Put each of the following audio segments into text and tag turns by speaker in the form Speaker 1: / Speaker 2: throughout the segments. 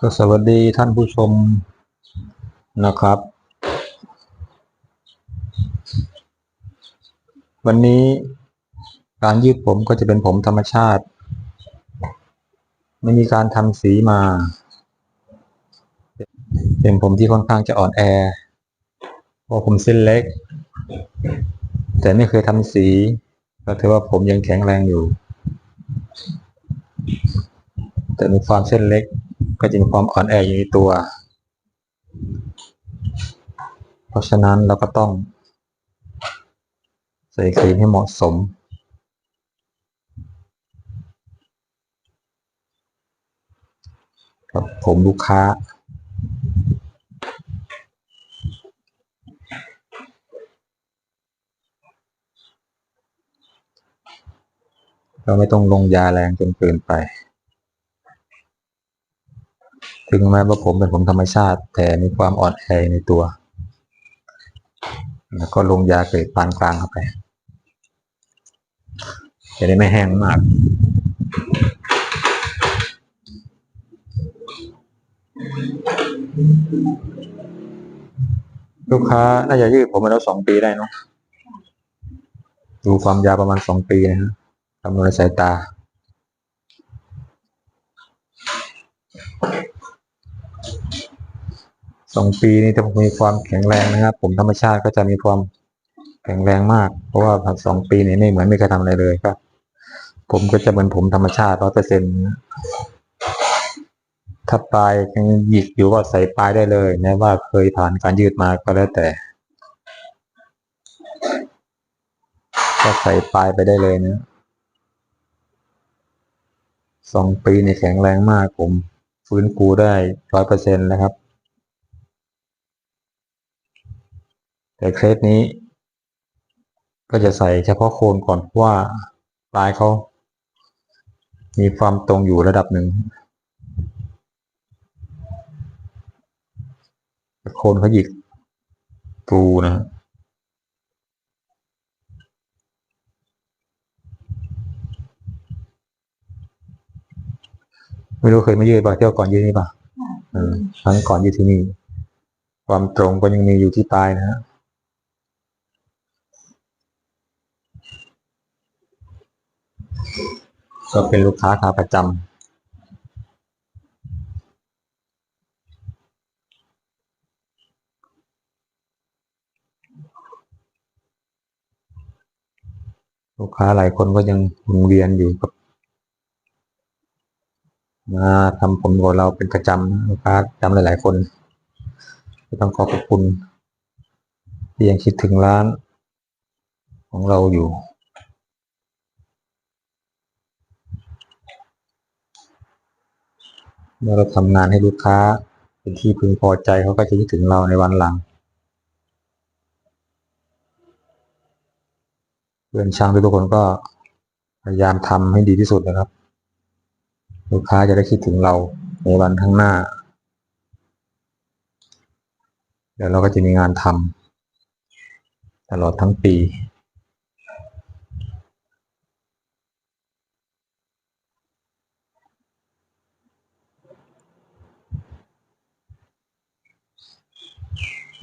Speaker 1: ก็สวัสดีท่านผู้ชมนะครับ วันนี้การยืดผมก็จะเป็นผมธรรมชาติ ไม่มีการทำสีมา เป็นผมที่ค่อนข้างจะอ่อนแอ พราะผมเส้นเล็ก แต่ไม่เคยทำสี ก็ถือว่าผมยังแข็งแรงอยู่ แต่มีความเส้นเล็ก ก็จะมีความอ่อนแออยู่ในตัว เพราะฉะนั้นเราก็ต้อง ใส่ครีมให้เหมาะสมกับผมลูกค้า เราไม่ต้องลงยาแรงจนเกินไป ถึงแม้ว่าผมเป็นผมธรรมชาติ แต่มีความอ่อนแอในตัว แล้วก็ลงยาเกรดปานกลางเข้าไปจะได้ไม่แห้งมากลูกค้าน่าจะยืดผมมาแล้วสองปีได้เนอะดูความยาวประมาณสองปีนะฮะำนวณสายตา สองปีนี้ถ้าผมมีความแข็งแรงนะครับ ผมธรรมชาติก็จะมีความแข็งแรงมาก เพราะว่าสองปีนี้ไม่เหมือนไม่เคยทำอะไรเลยครับ ผมก็จะเหมือนผมธรรมชาติร้อยเปอร์เซ็นต์ถ้าปลายยังหยิกอยู่ก็ใส่ปลายได้เลยแม้ว่าเคยผ่านการยืดมาก็แล้วแต่ก็ใส่ปลายไปได้เลยนะ สองปีในแข็งแรงมากผมฟื้นฟูได้ร้อยเปอร์เซ็นต์นะครับ แต่เคสนี้ ก็จะใส่เฉพาะโคนก่อนเพราะว่าปลายเขามีความตรงอยู่ระดับหนึ่งโคนเขาหยิกปูนะ ไม่รู้เคยมายืดป่ะเที่ยวก่อนยืดนี่ป่ะเออครั้งก่อนยืดที่นี่ ความตรงก็ยังมีอยู่ที่ปลายนะฮะก็เป็นลูกค้าขาประจำลูกค้าหลายคนก็ยังหมุนเวียนอยู่กับ มาทำผมกับเราเป็นประจำลูกค้าจำหลาย ๆ คนต้องขอขอบคุณที่ยังคิดถึงร้านของเราอยู่เมื่อเราทำงานให้ลูกค้าเป็นที่พึงพอใจเขาก็จะคิดถึงเราในวันหลัง เพื่อนช่างทุกคนก็พยายามทำให้ดีที่สุดนะครับ ลูกค้าจะได้คิดถึงเราในวันข้างหน้า เดี๋ยวเราก็จะมีงานทำตลอดทั้งปี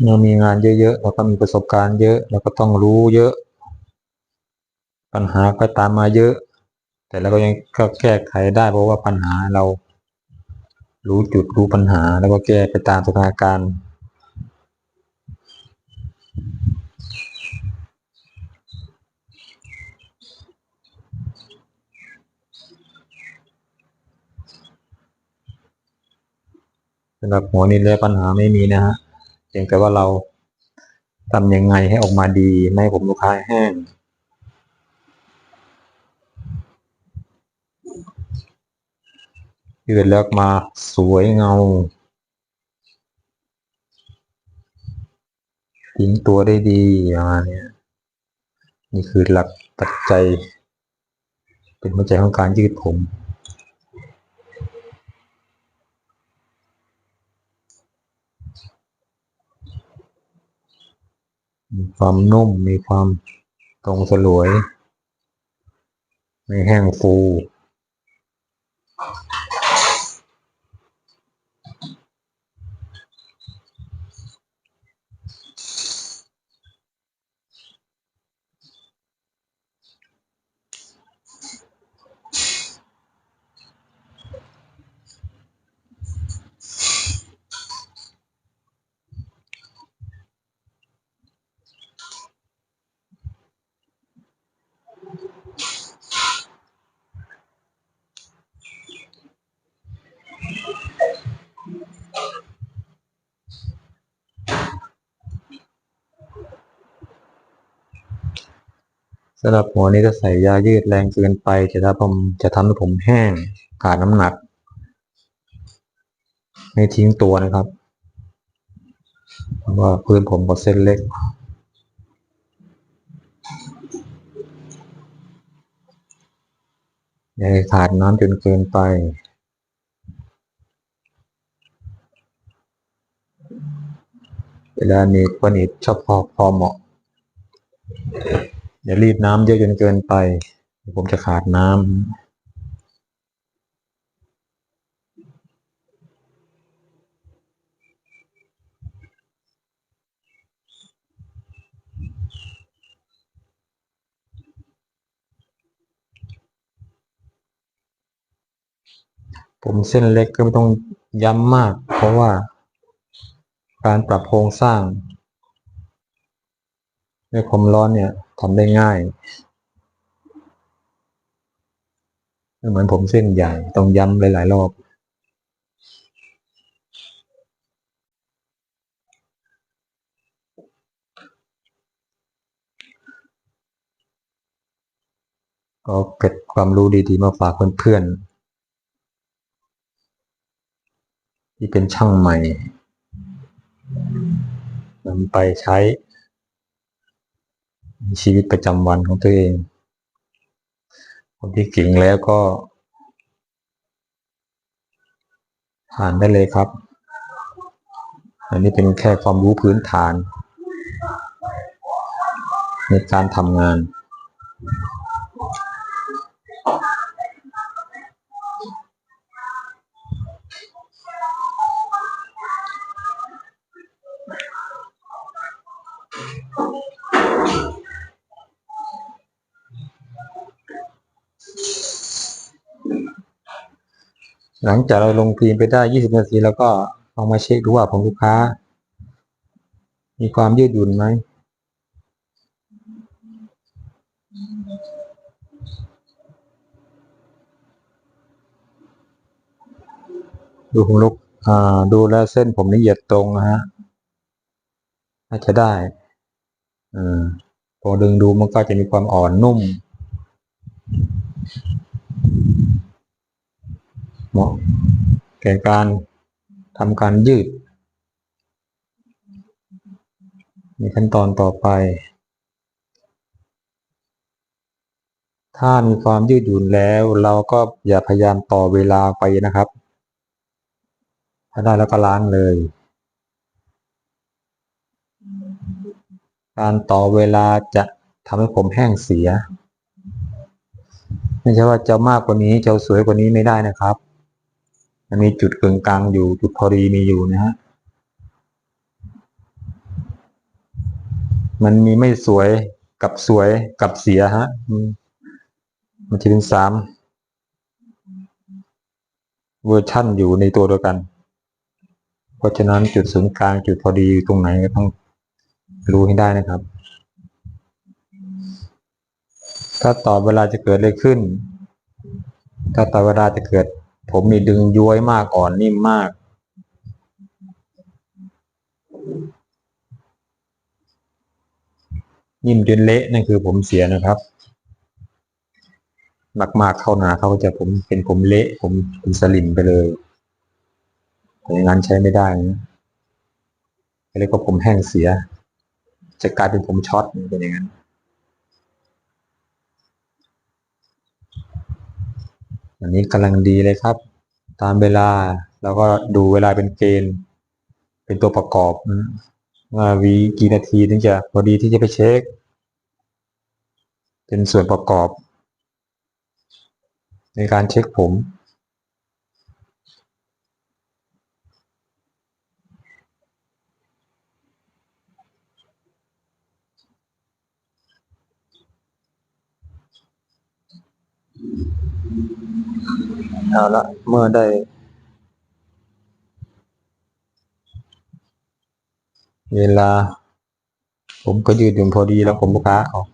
Speaker 1: เมื่อมีงานเยอะๆเราก็มีประสบการณ์เยอะเราก็ต้องรู้เยอะ ปัญหาก็ตามมาเยอะ แต่เราก็ยังก็แก้ไขได้เพราะว่าปัญหาเรารู้จุดรู้ปัญหาแล้วก็แก้ไปตามสถานการณ์สำหรับหัวนี้แล้วปัญหาไม่มีนะฮะเพียงแต่ว่าเราทำยังไงให้ออกมาดี ไม่ให้ผมลูกค้าแห้ง ยืดแล้วมาสวยเงาทิ้งตัวได้ดีประมาณเนี้ยนี่คือหลักปัจจัย เป็นหัวใจของการยืดผม มีความนุ่มมีความตรงสลวย ไม่แห้งฟู สำหรับหัวนี้ถ้าใส่ยายืดแรงเกินไป จะทำผมจะทำให้ผมแห้งขาดน้ำหนัก ไม่ทิ้งตัวนะครับเพราะว่าพื้นผมก็เส้นเล็กอย่าให้ขาดน้ำจนเกินไปเวลาหนีบก็หนีบชอบพอพอเหมาะ อย่ารีดน้ำเยอะจนเกินไป ผมจะขาดน้ำผมเส้นเล็กก็ไม่ต้องย้ำมาก เพราะว่าการปรับโครงสร้างด้วยความร้อนเนี่ย ทำได้ง่าย เหมือนผมเส้นใหญ่ ต้องย้ำหลาย ๆ รอบ ก็เก็บความรู้ดี ๆ มาฝากเพื่อน ๆ ที่เป็นช่างใหม่นำไปใช้ ชีวิตประจำวันของตัวเอง คนที่เก่งแล้วก็ ผ่านได้เลยครับ อันนี้เป็นแค่ความรู้พื้นฐาน ในการทำงาน หลังจากเราลงพิมพ์ไปได้ 20 นาที แล้วก็ลองมาเช็คดูว่าของลูกค้า มีความยืดหยุ่นไหมดูของลูกอ่าดูแลวเส้นผมละเอียดตรงนะฮะน่าจะได้อ่าพอดึงดูมันก็จะมีความอ่อนนุ่ม เหมาะแก่การทำการยืด มีขั้นตอนต่อไป ถ้ามีความยืดหยุ่นแล้วเราก็อย่าพยายามต่อเวลาไปนะครับ ถ้าได้แล้วก็ล้างเลย การต่อเวลาจะทำให้ผมแห้งเสีย ไม่ใช่ว่าจะมากกว่านี้จะสวยกว่านี้ไม่ได้นะครับ มันมีจุดกึ่งกลางอยู่จุดพอดีมีอยู่นะฮะมันมีไม่สวยกับสวยกับเสียฮะมันจะเป็นสามเวอร์ชั่นอยู่ในตัวเดียวกัน เพราะฉะนั้นจุดศูนย์กลางจุดพอดีอยู่ตรงไหนก็ต้องรู้ให้ได้นะครับ ถ้าต่อเวลาจะเกิดอะไรขึ้น ถ้าต่อเวลาจะเกิด ผมมีดึงย้วยมากอ่อนนิ่มมาก นิ่มจนเละนั่นคือผมเสียนะครับมากๆเข้าหนาเขาจะผมเป็นผมเละผมเป็นสลิมไปเลยอย่างนั้นใช้ไม่ได้นะเรียกว่าผมแห้งเสีย จะกลายเป็นผมช็อตเป็นอย่างนั้น อันนี้กำลังดีเลยครับ ตามเวลาเราก็ดูเวลาเป็นเกณฑ์ เป็นตัวประกอบว่าวีกี่นาทีถึงจะพอดีที่จะไปเช็ค เป็นส่วนประกอบ ในการเช็คผม เอาละเมื่อได้ เวลา ผมก็ยืดอยู่พอดีแล้วผมลูกค้าออก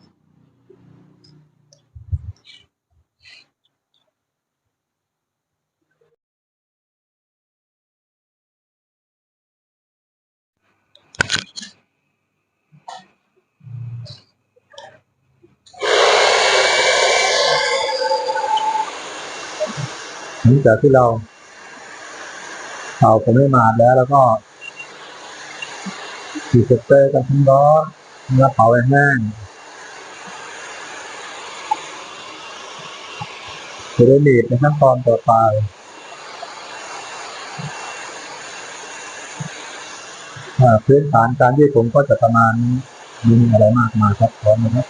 Speaker 1: ห ลังจากที่เราเผาผมไม่มาแล้ว แล้วก็ฉีดสเปรย์กันทั้งร้อนเมื่อเผาแห้งจะได้หนีบในขั้นตอนต่อไปพื้นฐานการยืดผมก็จะประมาณมมีอะไรมากมายครับพร้อมนะครับ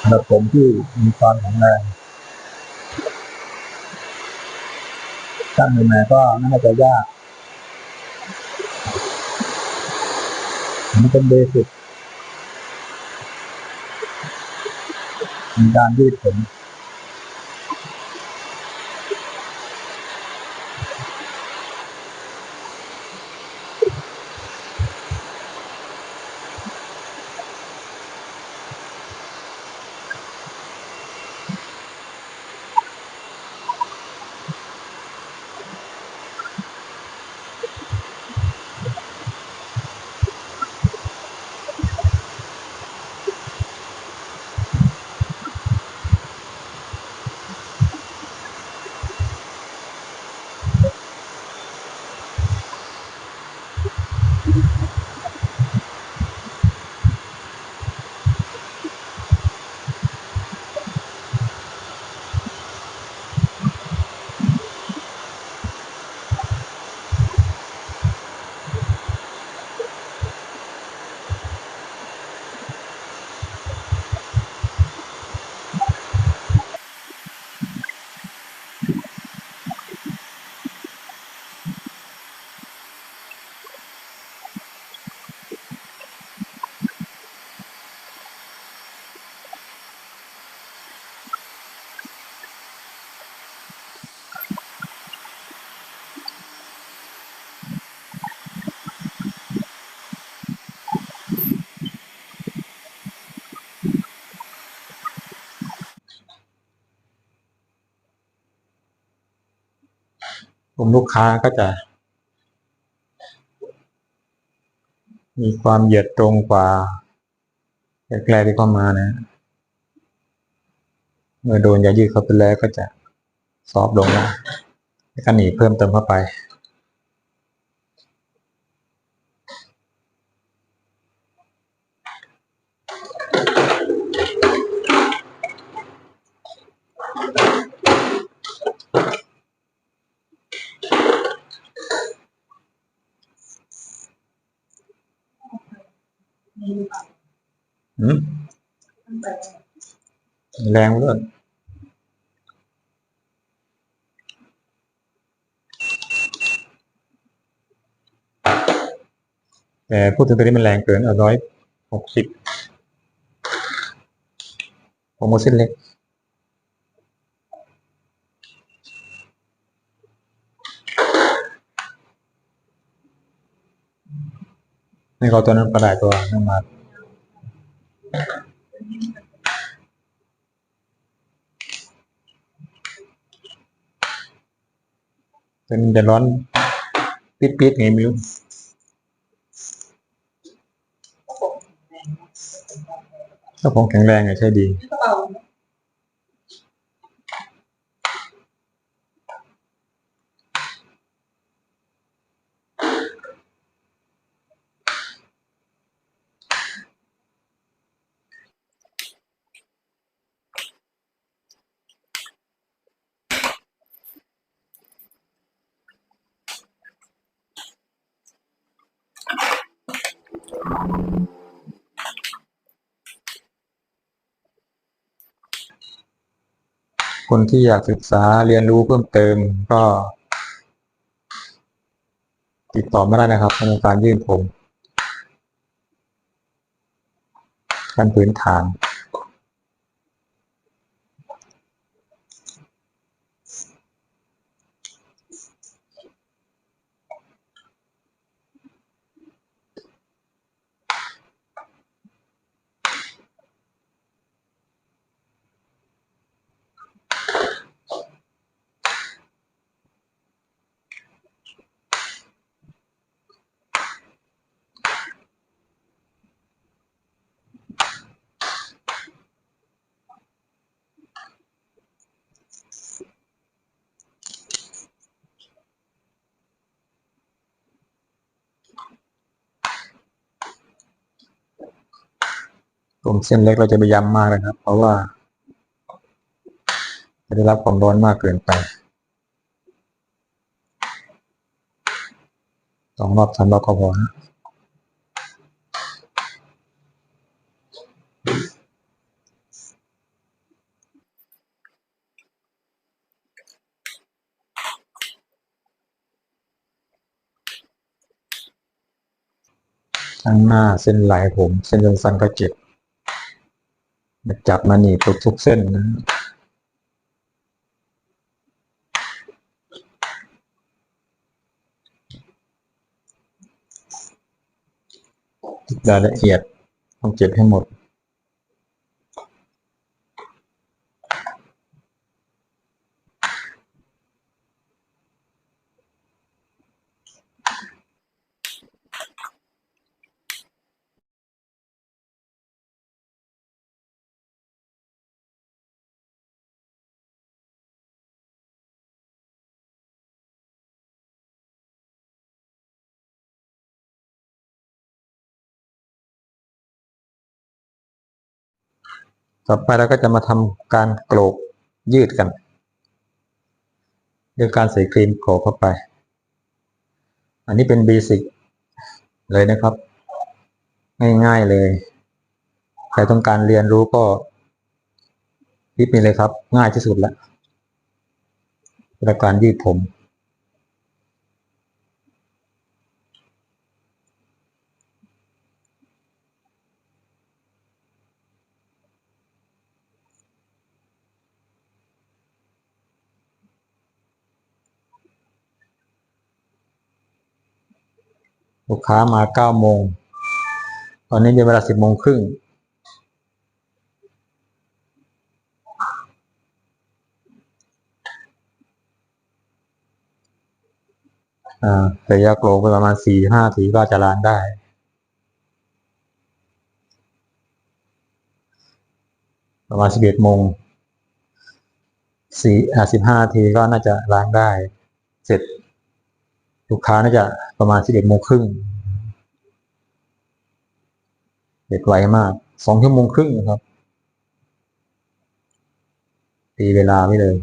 Speaker 1: สำหรับผมที่มีความแข็งแรง ตั้งใหม่ก็น่าจะยากมันเป็นเบสิกในการยืดผม ผมลูกค้าก็จะ มีความเหยียดตรงกว่าแรกๆที่เข้ามานะ เมื่อโดนยายืดเข้าไปแล้วก็จะซอฟต์ลงนะแล้วก็หนีเพิ่มเติมเข้าไป แรงเลยแต่พูดถึงตัวนี้มันแรงเกินเอาร้อยหกสิบผมโมเส้นเล็กในเขาตัวนั้นประดายตัวน้ำมัน เป็นจะร้อนปิดๆไงม่รู้ถ้าผมแข็งแรงอะใช่ดี
Speaker 2: กระเป๋า
Speaker 1: คนที่อยากศึกษาเรียนรู้เพิ่มเติมก็ ติดต่อมาได้นะครับในการยื่นผมการพื้นฐาน ผ มเส้นเล็กเราจะไปย้ำมากนะครับ เพราะว่า จะได้รับความร้อนมากเกินไปสองรอบสามรอบก็พอนะข้างหน้าเส้นไหลผม เส้นสั้นๆก็เจ็บ จับมาหนีบทุกเส้นนะรายละเอียดต้องเก็บให้หมด ต่อไปเราก็จะมาทำการโกรกยืดกันด้วยการใส่ครีมโกรกเข้าไป อันนี้เป็นเบสิกเลยนะครับ ง่ายๆเลย ใครต้องการเรียนรู้ก็คลิปนี้เลยครับ ง่ายที่สุดแล้วในการยืดผม ลูกค้ามาเก้าโมง ตอนนี้เป็นเวลาสิบโมงครึ่ง อ่าระยะโกลไปประมาณสี่ห้าทีก็จะล้างได้ประมาณสิบเอ็ดโมงสี่อ่าสิบห้าทีก็น่าจะล้างได้ เสร็จ ลูกค้าน่าจะประมาณสิบเอ็ดโมงครึ่งเด็ดไวมากสองชั่วโมงครึ่งนะครับ ตีเวลาไว้เลย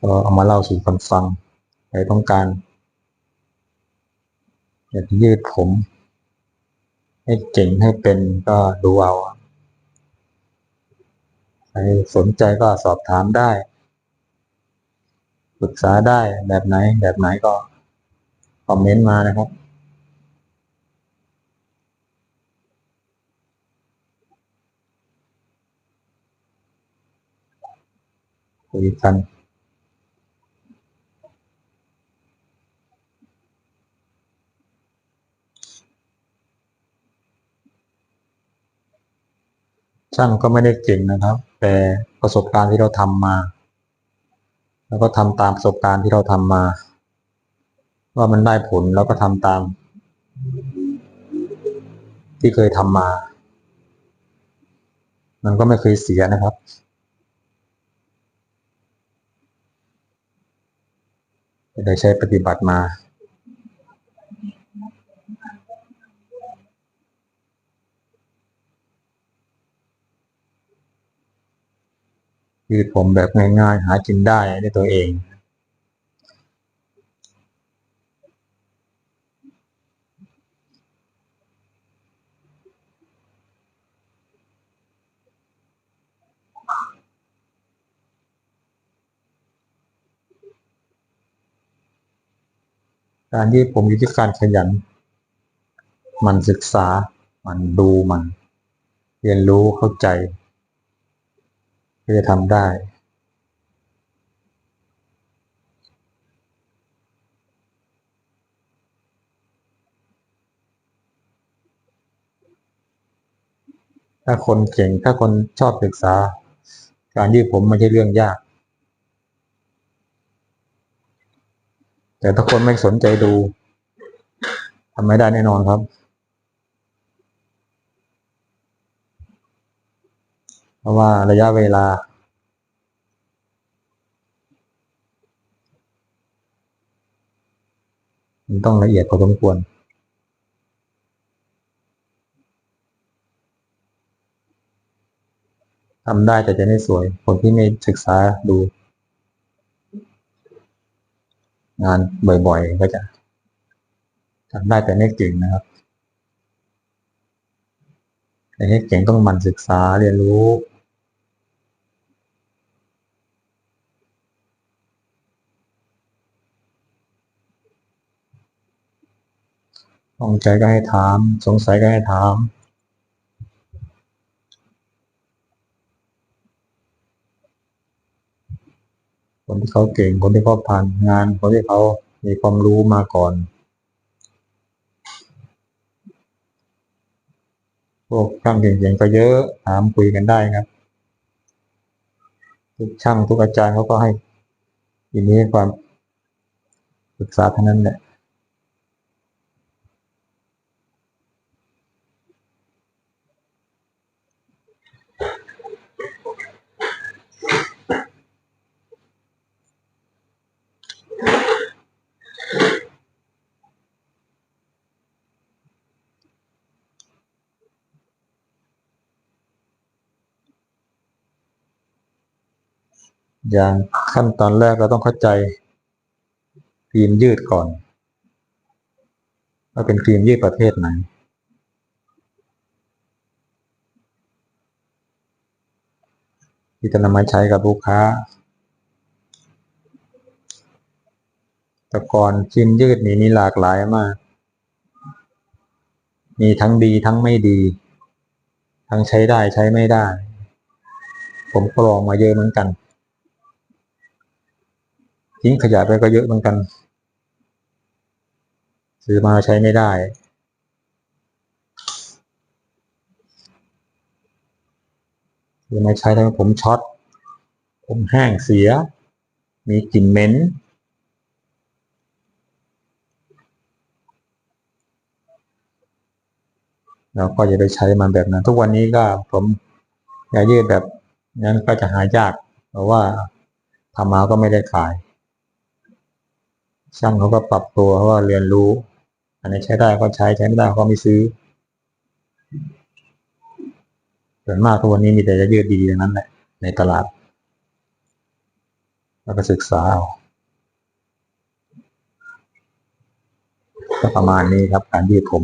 Speaker 1: ก็เอามาเล่าสู่กันฟัง รต้องการอยากจะยืดผม ให้เก่งให้เป็นก็ดูเอาใครสนใจก็สอบถามได้ปรึกษาได้แบบไหน แบบไหนก็คอมเมนต์มานะครับ คุยกัน ช่างก็ไม่ได้เก่งนะครับ แต่ประสบการณ์ที่เราทำมา แล้วก็ทำตามประสบการณ์ที่เราทำมา ว่ามันได้ผลแล้วก็ทำตาม ที่เคยทำมา มันก็ไม่เคยเสียนะครับได้ใช้ปฏิบัติมา ยืดผมแบบง่ายๆ หากินได้ด้วยตัวเอง การยืดผมอยู่ที่การขยัน มันศึกษา มันดูมัน เรียนรู้เข้าใจ เพื่จะทำได้ ถ้าคนเก่งถ้าคนชอบศึกษา การยืดผมไม่ใช่เรื่องยาก แต่ถ้าคนไม่สนใจดูทำไม่ได้แน่นอนครับ เพ ราะว่าระยะเวลา มันต้องละเอียดพอสมควร ทำได้แต่จะไม่สวย คนที่ไม่ศึกษาดู งานบ่อยๆ ก็จะทำได้แต่ไม่เก่งนะครับแต่ให้เก่งต้องหมั่นศึกษาเรียนรู้ สงใจก็ให้ถาม สงสัยก็ให้ถาม คนที่เขาเก่ง คนที่เขาผ่านงาน คนที่เขามีความรู้มาก่อน พวกช่างเก่งๆก็เยอะ ถามคุยกันได้ครับ ทุกช่างทุกอาจารย์เขาก็ให้ทีนี้ความศึกษาเท่านั้นแหละ อย่างขั้นตอนแรกเราต้องเข้าใจฟิล์มยืดก่อน ว่าเป็นฟิล์มยืดประเภทไหน ที่จะนำมาใช้กับลูกค้า แต่ก่อนฟิล์มยืดนี่มีหลากหลายมาก มีทั้งดีทั้งไม่ดี ทั้งใช้ได้ใช้ไม่ได้ ผมก็ลองมาเยอะเหมือนกัน ทิ้งขยะไปก็เยอะเหมือนกัน ซื้อมาใช้ไม่ได้ ซื้อมาใช้ทำให้ผมช็อต ผมแห้งเสีย มีกลิ่นเหม็นเราก็อย่าไปใช้มันแบบนั้น ทุกวันนี้ก็ผมยายืดแบบนั้นก็จะหายากเพราะว่าทำมาก็ไม่ได้ขาย ช่างเขาก็ปรับตัวเขาะว่าเรียนรู้ อันนี้ใช้ได้ก็ใช้ใช้ไม่ได้ก็ไม่ซื้อส่วนมากทุกวันนี้มีแต่จะยืดดีอย่างนั้นแหละในตลาด แล้วก็ศึกษาเอาก็ประมาณนี้ครับการยืดผม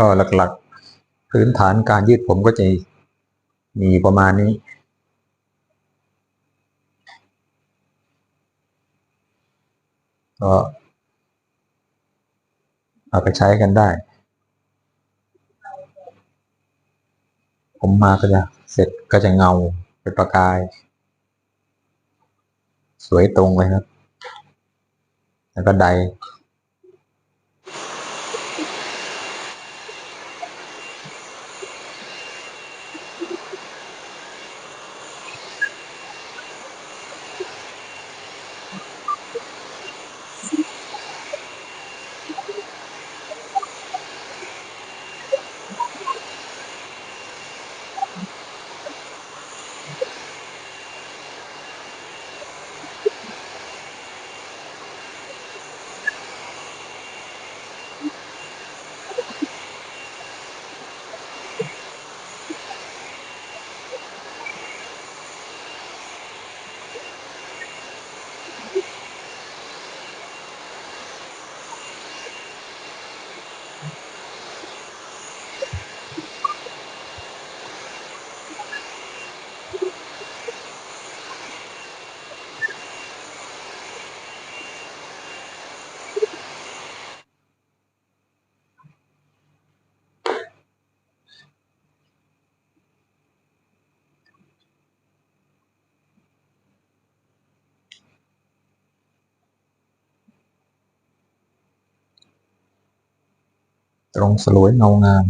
Speaker 1: ก็หลักๆ พื้นฐานการยืดผมก็จะมีประมาณนี้ ก็เอาไปใช้กันได้ ผมมาก็จะเสร็จก็จะเงาเป็นประกาย สวยตรงเลยครับ แล้วก็ได ตรงสลวยเงางาม